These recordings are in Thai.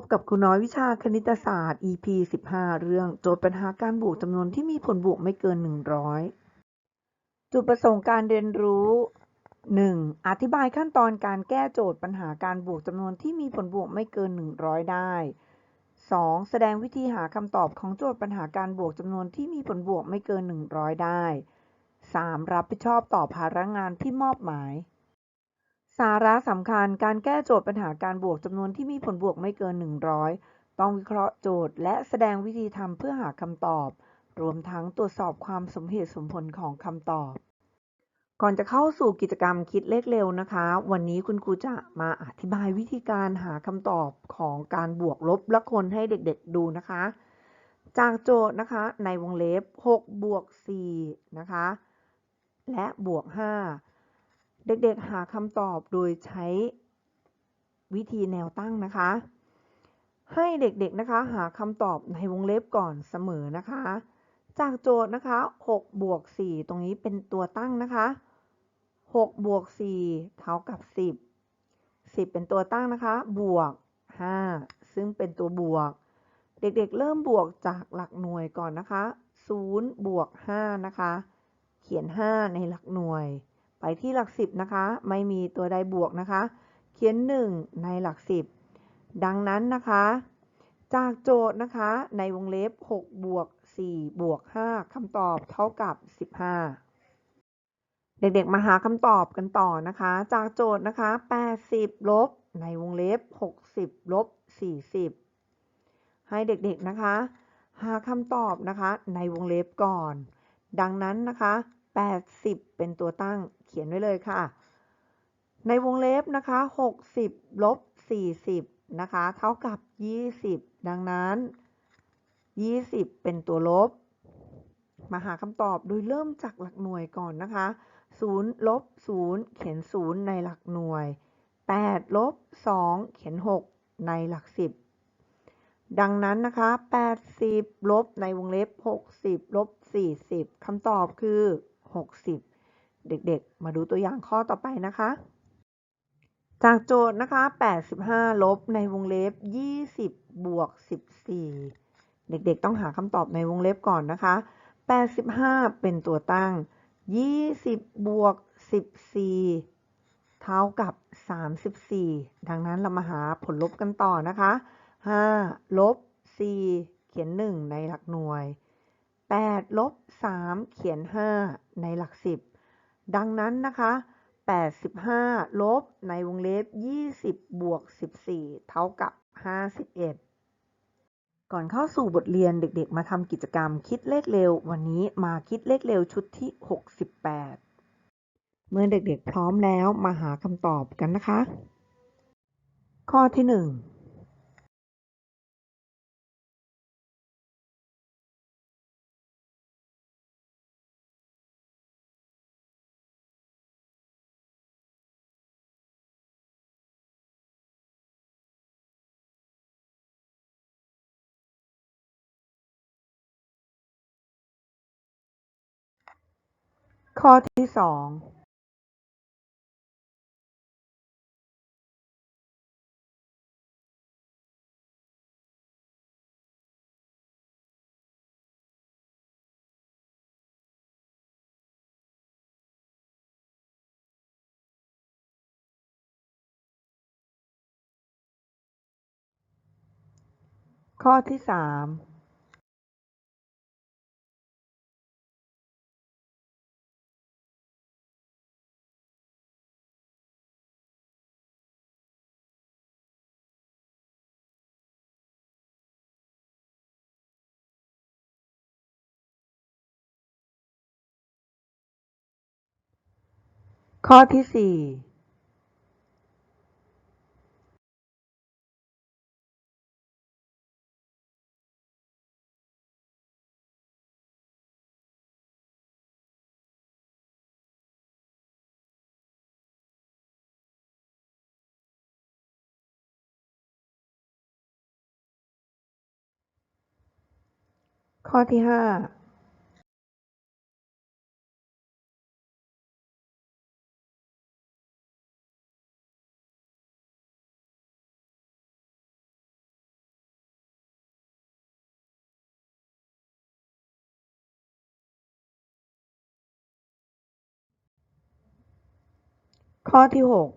บกับครูน้อยวิชาคณิตศาสตร์ EP 15 เรื่องโจทย์ปัญหาการบวกจำนวนที่มีผลบวกไม่เกิน 100 จุดประสงค์การเรียนรู้ 1. อธิบายขั้นตอนการแก้โจทย์ปัญหาการบวกจำนวนที่มีผลบวกไม่เกิน 100 ได้ 2. แสดงวิธีหาคำตอบของโจทย์ปัญหาการบวกจำนวนที่มีผลบวกไม่เกิน 100 ได้ 3. รับผิดชอบต่อภาระงานที่มอบหมาย สาระสำคัญการแก้โจทย์ปัญหาการบวกจำนวนที่มีผลบวกไม่เกิน 100 ต้องวิเคราะห์โจทย์ และแสดงวิธีทำเพื่อหาคำตอบ รวมทั้งตรวจสอบความสมเหตุสมผลของคำตอบ ก่อนจะเข้าสู่กิจกรรมคิดเลขเร็วนะคะ วันนี้คุณครูจะมาอธิบายวิธีการหาคำตอบของการบวกลบและคนให้เด็กๆดูนะคะ จากโจทย์นะคะในวงเล็บ6บวก4นะคะ และบวก5 เด็กๆหาคำตอบโดยใช้วิธีแนวตั้งนะคะ ให้เด็กๆนะคะหาคำตอบในวงเล็บก่อนเสมอนะคะ จากโจทย์นะคะ6บวก4ตรงนี้เป็นตัวตั้งนะคะ6บวก4เท่ากับ 10 10 เป็นตัวตั้งนะคะ บวก 5 ซึ่งเป็นตัวบวก เด็กๆ เริ่มบวกจากหลักหน่วยก่อนนะคะ0บวก5นะคะ เขียน 5 ในหลักหน่วย ไปที่หลัก10นะคะ ไม่มีตัวใดบวกนะคะ เขียน 1 ในหลัก10ดังนั้นนะคะ จากโจทย์นะคะในวงเล็บ 6 บวก 4 บวก 5คำตอบเท่ากับ 15 เด็กๆ มาหาคำตอบกันต่อนะคะ จากโจทย์นะคะ 80 ลบ ในวงเล็บ 60 ลบ 40 ให้เด็กๆนะคะ หาคำตอบนะคะในวงเล็บก่อน ดังนั้นนะคะ 80 เป็นตัวตั้งเขียนไว้เลยค่ะ ในวงเล็บนะคะ 60ลบ40นะคะ เท่ากับ 20 ดังนั้น 20 เป็นตัวลบ มาหาคำตอบโดยเริ่มจากหลักหน่วยก่อนนะคะ0ลบ0เขียน 0 ในหลักหน่วย 8 ลบ 2 เขียน 6 ในหลัก 10 ดังนั้นนะคะ 80 ลบในวงเล็บ 60 ลบ 40 คำตอบคือ 60 เด็กๆ มาดูตัวอย่างข้อต่อไปนะคะ จากโจทย์นะคะ 85 ลบในวงเล็บ 20 บวก 14 เด็กๆ ต้องหาคำตอบในวงเล็บก่อนนะคะ 85 เป็นตัวตั้ง 20 บวก 14 เท่ากับ 34 ดังนั้นเรามาหาผลลบกันต่อนะคะ 5 ลบ 4 เขียน 1 ในหลักหน่วย 8ลบ3เขียน 5 ในหลัก 10 ดังนั้นนะคะ 85 ลบในวงเล็บ 20 บวก 14 เท่ากับ 51 ก่อนเข้าสู่บทเรียนเด็กๆ มาทำกิจกรรมคิดเลขเร็ว วันนี้มาคิดเลขเร็วชุดที่ 68 เมื่อเด็กๆพร้อมแล้วมาหาคำตอบกันนะคะ ข้อที่ 1 ข้อที่สองข้อที่สาม ข้อที่สี่ข้อที่ห้า ข้อที่หก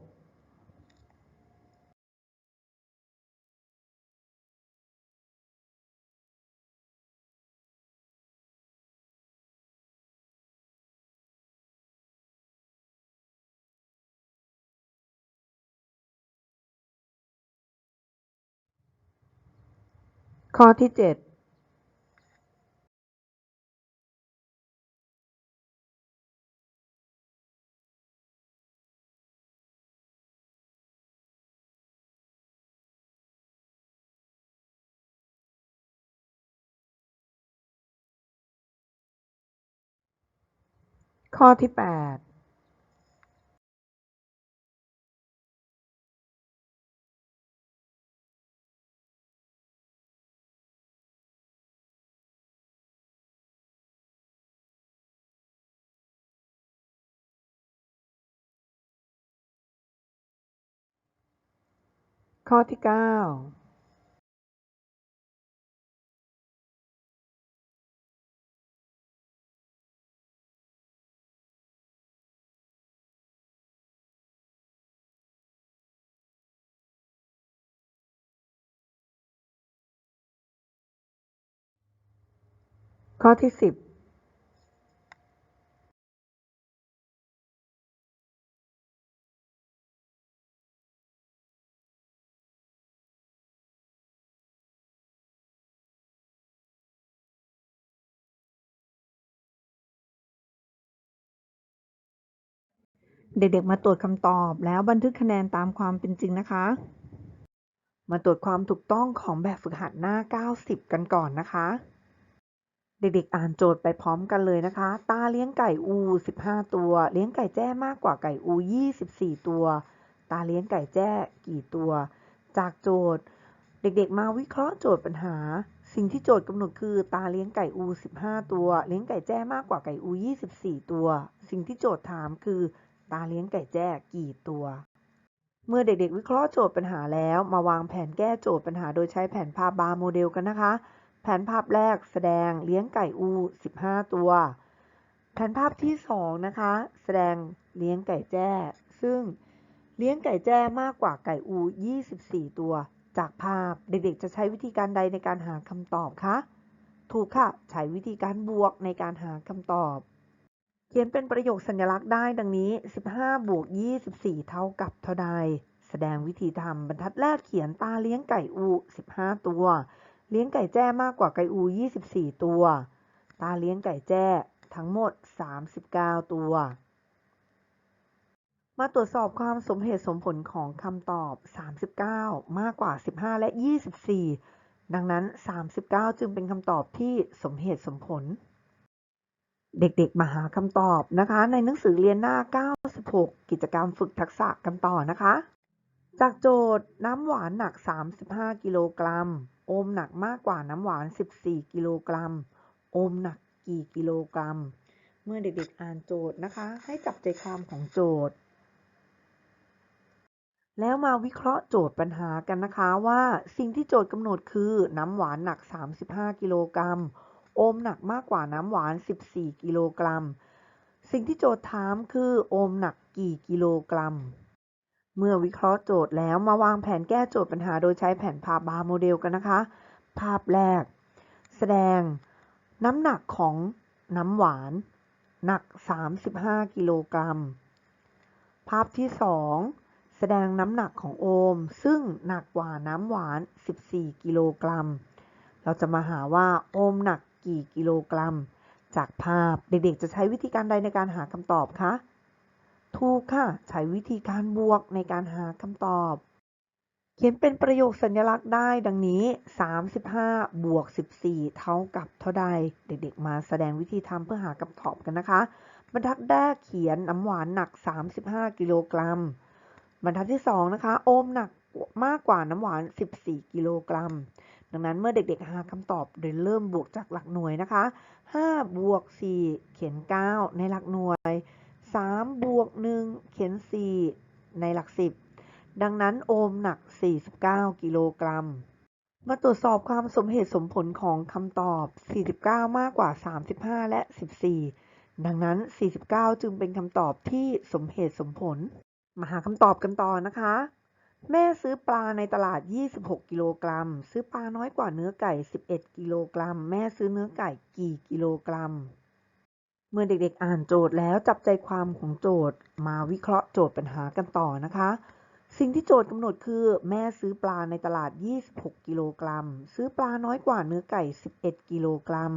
ข้อที่เจ็ด ข้อที่แปดข้อที่เก้า ข้อที่สิบเด็ก ๆ มาตรวจคำตอบแล้วบันทึกคะแนนตามความเป็นจริงนะคะ มาตรวจความถูกต้องของแบบฝึกหัดหน้า 90 กันก่อนนะคะ เด็กๆ อ่านโจทย์ไปพร้อมกันเลยนะคะ ตาเลี้ยงไก่อู 15 ตัว เลี้ยงไก่แจ้มากกว่าไก่อู 24 ตัว ตาเลี้ยงไก่แจ้กี่ตัว จากโจทย์ เด็กๆ มาวิเคราะห์โจทย์ปัญหา สิ่งที่โจทย์กำหนดคือตาเลี้ยงไก่อู 15 ตัว เลี้ยงไก่แจ้มากกว่าไก่อู 24 ตัว สิ่งที่โจทย์ถามคือ ตาเลี้ยงไก่แจ้กี่ตัว เมื่อเด็กๆ วิเคราะห์โจทย์ปัญหาแล้ว มาวางแผนแก้โจทย์ปัญหาโดยใช้แผนภาพบาร์โมเดลกันนะคะ แผนภาพแรกแสดงเลี้ยงไก่อู 15 ตัว แผนภาพที่ 2 นะคะ แสดงเลี้ยงไก่แจ้ ซึ่งเลี้ยงไก่แจ้มากกว่าไก่อู 24 ตัว จากภาพเด็กๆ จะใช้วิธีการใดในการหาคำตอบคะ ถูกค่ะ ใช้วิธีการบวกในการหาคำตอบ เขียนเป็นประโยคสัญลักษณ์ได้ดังนี้ 15 บวก 24 เท่ากับเท่าใด แสดงวิธีทำบรรทัดแรกเขียนตาเลี้ยงไก่อู 15 ตัว เลี้ยงไก่แจ้มากกว่าไก่อู 24 ตัว ตาเลี้ยงไก่แจ้ทั้งหมด 39 ตัว มาตรวจสอบความสมเหตุสมผลของคำตอบ 39 มากกว่า 15 และ 24 ดังนั้น 39 จึงเป็นคำตอบที่สมเหตุสมผล เด็กๆ มาหาคำตอบนะคะ ในหนังสือเรียนหน้า 96 กิจกรรมฝึกทักษะกันต่อนะคะ จากโจทย์น้ำหวานหนัก 35 กิโลกรัม อมหนักมากกว่าน้ำหวาน 14 กิโลกรัมโอมหนักกี่กิโลกรัม เมื่อเด็กๆอ่านโจทย์นะคะ ให้จับใจความของโจทย์ แล้วมาวิเคราะห์โจทย์ปัญหากันนะคะว่าสิ่งที่โจทย์กำหนดคือน้ำหวานหนัก 35 กิโลกรัม โอมหนักมากกว่าน้ำหวาน 14 กิโลกรัม สิ่งที่โจทย์ถามคือโอมหนักกี่กิโลกรัม เมื่อวิเคราะห์โจทย์แล้วมาวางแผนแก้โจทย์ปัญหาโดยใช้แผนภาพบาร์โมเดลกันนะคะ ภาพแรก แสดงน้ำหนักของน้ำหวาน หนัก 35 กิโลกรัม ภาพที่ 2 แสดงน้ำหนักของโอม ซึ่งหนักกว่าน้ำหวาน 14 กิโลกรัม เราจะมาหาว่าโอมหนักกี่กิโลกรัม จากภาพเด็กๆจะใช้วิธีการใดในการหาคำตอบคะ ถูกค่ะ ใช้วิธีการบวกในการหาคำตอบ เขียนเป็นประโยคสัญลักษณ์ได้ดังนี้ 35 บวก 14 เท่ากับเท่าใด เด็กๆ มาแสดงวิธีทำเพื่อหาคำตอบกันนะคะ บรรทัดแรกเขียนน้ำหวานหนัก 35 กิโลกรัม บรรทัดที่ 2 นะคะ โอมหนักมากกว่าน้ำหวาน 14 กิโลกรัม ดังนั้นเมื่อเด็กๆ หาคำตอบโดยเริ่มบวกจากหลักหน่วยนะคะ 5 บวก 4 เขียน 9 ในหลักหน่วย 3 บวก 1 เขียน 4 ในหลัก 10 ดังนั้นโอมหนัก 49 กิโลกรัม มาตรวจสอบความสมเหตุสมผลของคำตอบ 49 มากกว่า 35 และ 14 ดังนั้น 49 จึงเป็นคำตอบที่สมเหตุสมผล มาหาคำตอบกันต่อนะคะ แม่ซื้อปลาในตลาด 26 กิโลกรัม ซื้อปลาน้อยกว่าเนื้อไก่ 11 กิโลกรัม แม่ซื้อเนื้อไก่กี่กิโลกรัม เมื่อเด็กๆอ่านโจทย์แล้วจับใจความของโจทย์ มาวิเคราะห์โจทย์ปัญหากันต่อนะคะ สิ่งที่โจทย์กำหนดคือ แม่ซื้อปลาในตลาด 26 กิโลกรัม ซื้อปลาน้อยกว่าเนื้อไก่ 11 กิโลกรัม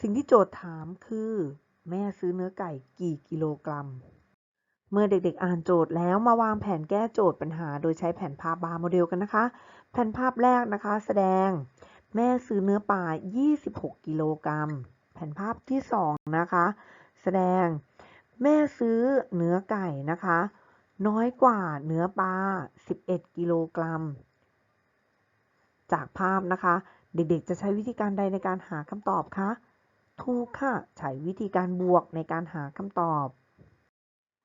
สิ่งที่โจทย์ถามคือ แม่ซื้อเนื้อไก่กี่กิโลกรัม เมื่อเด็กๆอ่านโจทย์แล้วมาวางแผนแก้โจทย์ปัญหา โดยใช้แผนภาพบาร์โมเดลกันนะคะ แผนภาพแรกนะคะ แสดง แม่ซื้อเนื้อปลา 26 กิโลกรัม แผนภาพที่ 2 นะคะ แสดงแม่ซื้อเนื้อไก่นะคะ น้อยกว่าเนื้อปลา 11 กิโลกรัม จากภาพนะคะ เด็กๆ จะใช้วิธีการใดในการหาคำตอบคะถูกค่ะ ใช้วิธีการบวกในการหาคำตอบ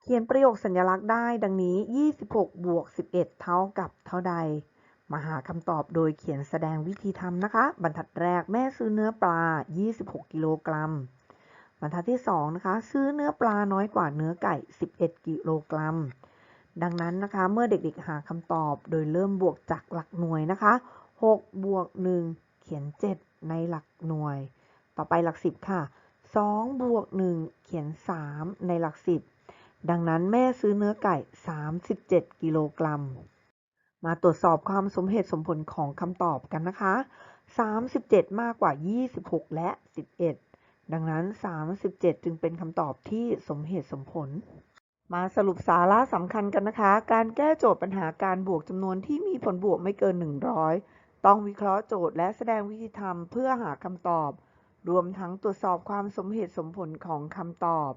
เขียนประโยคสัญลักษณ์ได้ดังนี้ 26 บวก 11 เท่ากับเท่าใด มาหาคำตอบโดยเขียนแสดงวิธีทำนะคะ บรรทัดแรกแม่ซื้อเนื้อปลา 26 กิโลกรัม บรรทัดที่2นะคะ ซื้อเนื้อปลาน้อยกว่าเนื้อไก่ 11 กิโลกรัม ดังนั้นนะคะ เมื่อเด็กๆหาคำตอบโดยเริ่มบวกจากหลักหน่วยนะคะ 6 บวก 1 เขียน 7 ในหลักหน่วย ต่อไปหลัก 10 ค่ะ 2 บวก 1 เขียน 3 ในหลัก 10 ดังนั้นแม่ซื้อเนื้อไก่ 37 กิโลกรัม มาตรวจสอบความสมเหตุสมผลของคำตอบกันนะคะ 37 มากกว่า 26 และ 11 ดังนั้น 37 จึงเป็นคำตอบที่สมเหตุสมผล มาสรุปสาระสำคัญกันนะคะ การแก้โจทย์ปัญหาการบวกจำนวนที่มีผลบวกไม่เกิน 100 ต้องวิเคราะห์โจทย์และแสดงวิธีทำเพื่อหาคำตอบ รวมทั้งตรวจสอบความสมเหตุสมผลของคำตอบ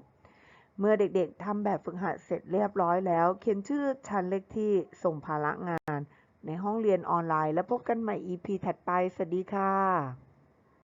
เมื่อเด็กๆทำแบบฝึกหัดเสร็จเรียบร้อยแล้ว เขียนชื่อชั้นเลขที่ส่งภาระงาน ในห้องเรียนออนไลน์ แล้วพบกันใหม่ EP ถัดไป สวัสดีค่ะ